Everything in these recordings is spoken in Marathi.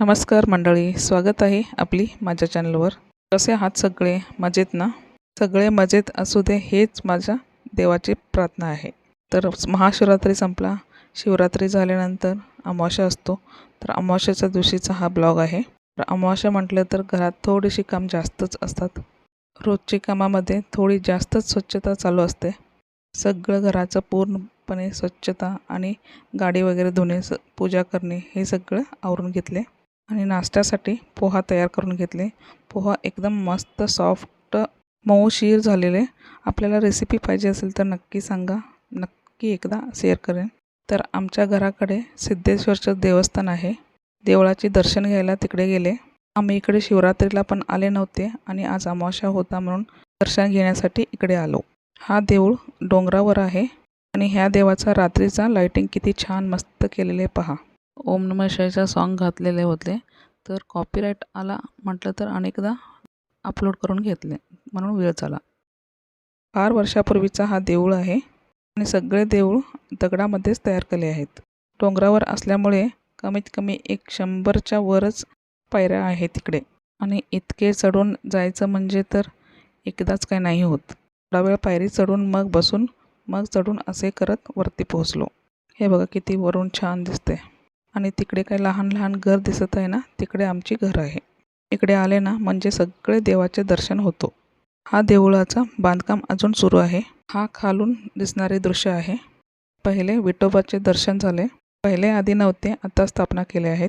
नमस्कार मंडळी स्वागत आहे आपली माझ्या चॅनलवर कसे आहात सगळे? मजेत ना? सगळे मजेत असू दे हेच माझ्या देवाची प्रार्थना आहे. तर महाशिवरात्री संपला. शिवरात्री झाल्यानंतर अमावास्या असतो. तर अमावस्याच्या दिवशीचा हा ब्लॉग आहे. तर अमावास्या म्हटलं तर घरात थोडीशी काम जास्तच असतात. रोजची कामामध्ये थोडी जास्तच स्वच्छता चालू असते. सगळं घराचं पूर्णपणे स्वच्छता आणि गाडी वगैरे धुणे स पूजा करणे हे सगळं आवरून घेतले. आणि नाश्त्यासाठी पोहा तयार करून घेतले. पोहा एकदम मस्त सॉफ्ट मऊशीर झालेले. आपल्याला रेसिपी पाहिजे असेल तर नक्की सांगा. नक्की एकदा शेअर करेन. तर आमच्या घराकडे सिद्धेश्वरचं देवस्थान आहे. देवळाचे दर्शन घ्यायला तिकडे गेले. आम्ही इकडे शिवरात्रीला पण आले नव्हते आणि आज अमावस्या होता म्हणून दर्शन घेण्यासाठी इकडे आलो. हा देऊळ डोंगरावर आहे आणि ह्या देवाचा रात्रीचा लायटिंग किती छान मस्त केलेले पहा. ओम नमः शिवायचा सॉन्ग घातलेले होते. तर कॉपीराईट आला म्हटलं तर अनेकदा अपलोड करून घेतले. म्हणून वेळ झाला. फार वर्षापूर्वीचा हा देऊळ आहे. आणि सगळे देऊळ दगडामध्येच तयार केले आहेत. डोंगरावर असल्यामुळे कमीत कमी एक शंभरच्या वरच पायऱ्या आहेत तिकडे. आणि इतके चढून जायचं म्हणजे तर एकदाच काही नाही होत. थोडा वेळ पायरी चढून मग बसून मग चढून असे करत वरती पोहोचलो. हे बघा किती वरून छान दिसते आणि तिकडे काही लहान लहान घर दिसत आहे ना तिकडे आमची घर आहे. इकडे आले ना म्हणजे सगळे देवाचे दर्शन होतो. हा देवळाचा बांधकाम अजून सुरू आहे. हा खालून दिसणारे दृश्य आहे. पहिले विठोबाचे दर्शन झाले. पहिले आधी नव्हते आता स्थापना केले आहेत.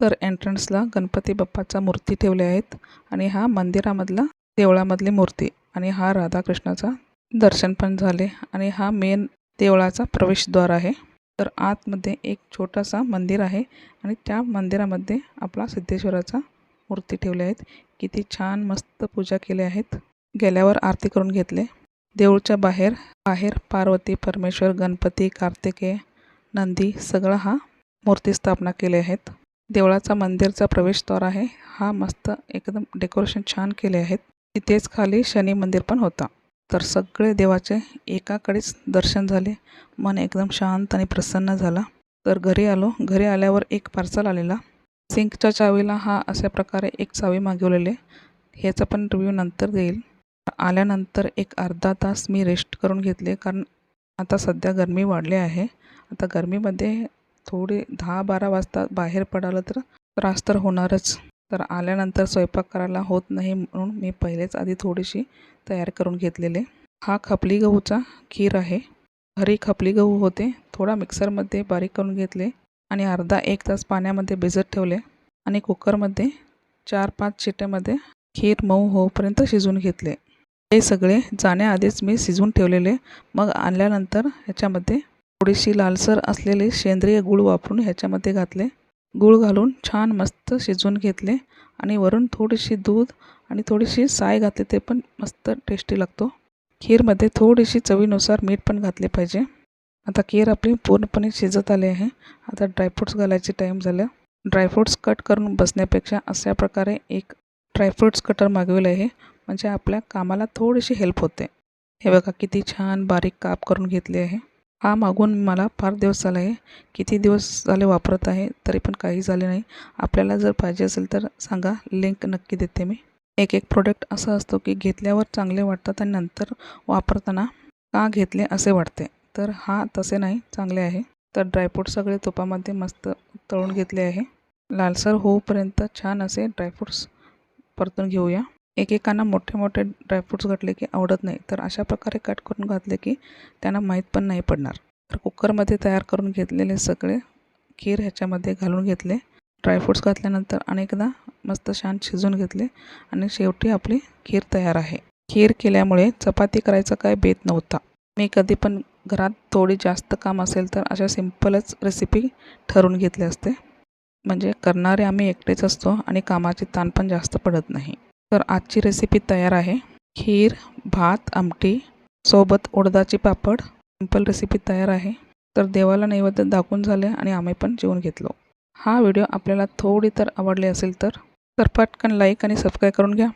तर एंट्रन्सला गणपती बाप्पाचा मूर्ती ठेवल्या आहेत आणि हा मंदिरामधला देवळामधली मूर्ती आणि हा राधाकृष्णाचा दर्शन पण झाले आणि हा मेन देवळाचा प्रवेशद्वार आहे. तर आतमध्ये एक छोटासा मंदिर आहे आणि त्या मंदिरामध्ये आपला सिद्धेश्वराचा मूर्ती ठेवल्या आहेत. किती छान मस्त पूजा केल्या आहेत. गेल्यावर आरती करून घेतले. देऊळच्या बाहेर बाहेर पार्वती परमेश्वर गणपती कार्तिकेय नंदी सगळा हा मूर्ती स्थापना केले आहेत. देवळाचा मंदिरचा प्रवेशद्वार आहे. हा मस्त एकदम डेकोरेशन छान केले आहेत. तिथेच खाली शनी मंदिर पण होता. तर सगळे देवाचे एकाकडेच दर्शन झाले. मन एकदम शांत आणि प्रसन्न झाला. तर घरी आलो. घरी आल्यावर एक पार्सल आलेला. सिंकच्या चावीला हा अशा प्रकारे एक चावी मागवलेले. ह्याचा पण रिव्ह्यू नंतर देईल. आल्यानंतर एक अर्धा तास मी रेस्ट करून घेतले. कारण आता सध्या गरमी वाढली आहे. आता गरमीमध्ये थोडे दहा बारा वाजता बाहेर पडालं तर त्रास तर होणारच. तर आल्यानंतर स्वयंपाक करायला होत नाही म्हणून मी पहिलेच आधी थोडीशी तयार करून घेतलेले. हा खपली गहूचा खीर आहे. घरी खपली गहू होते. थोडा मिक्सरमध्ये बारीक करून घेतले आणि अर्धा एक तास पाण्यामध्ये भिजत ठेवले आणि कुकरमध्ये चार पाच शिट्यामध्ये खीर मऊ होऊपर्यंत शिजवून घेतले. हे सगळे जाण्याआधीच मी शिजवून ठेवलेले. मग आणल्यानंतर ह्याच्यामध्ये थोडीशी लालसर असलेले सेंद्रिय गूळ वापरून ह्याच्यामध्ये घातले. गूळ घालून छान मस्त शिजवून घेतले. आणि वरून थोडीशी दूध आणि थोडीशी साय घातली ते पण मस्त टेस्टी लागतो. खीरमध्ये थोडीशी चवीनुसार मीठ पण घातले पाहिजे. आता खीर आपली पूर्णपणे शिजत आली आहे. आता ड्रायफ्रूट्स घालायचे टाईम झालं ड्रायफ्रूट्स कट करून बसण्यापेक्षा अशा प्रकारे एक ड्रायफ्रूट्स कटर मागविलं आहे. म्हणजे आपल्या कामाला थोडीशी हेल्प होते. हे बघा किती छान बारीक काप करून घेतले आहे. हा मागून मला फार दिवस झाला आहे. किती दिवस झाले वापरत आहे तरी पण काही झाले नाही. आपल्याला जर पाहिजे असेल तर सांगा लिंक नक्की देते मी. एक एक प्रोडक्ट असा असतो की घेतल्यावर चांगले वाटतात आणि नंतर वापरताना का घेतले असे वाटते? तर हा तसे नाही चांगले आहे. तर ड्रायफ्रूट सगळे तुपामध्ये मस्त तळून घेतले आहे. लालसर होऊपर्यंत छान असे ड्रायफ्रूट्स परतून घेऊया. एकेकांना मोठे मोठे ड्रायफ्रूट्स घातले की आवडत नाही तर अशा प्रकारे कट करून घातले की त्यांना माहीत पण नाही पडणार. तर कुकरमध्ये तयार करून घेतलेले सगळे खीर ह्याच्यामध्ये घालून घेतले. ड्रायफ्रूट्स घातल्यानंतर अनेकदा मस्त छान शिजून घेतले आणि शेवटी आपली खीर तयार आहे. खीर केल्यामुळे चपाती करायचा काय बेत नव्हता. मी कधी पण घरात थोडी जास्त काम असेल तर अशा सिम्पलच रेसिपी ठरवून घेतले असते. म्हणजे करणारे आम्ही एकटेच असतो आणि कामाचे ताण पण जास्त पडत नाही. तर आजची रेसिपी तयार आहे. खीर भात आमटी सोबत उडदाची पापड. सिंपल रेसिपी तयार आहे. तर देवाला नैवेद्य दाखवून झाले आणि आम्ही पण जेवून घेतलो. हा व्हिडिओ आपल्याला थोडी तर आवडली असेल तर तर पटकन लाईक आणि सबस्क्राईब करून घ्या.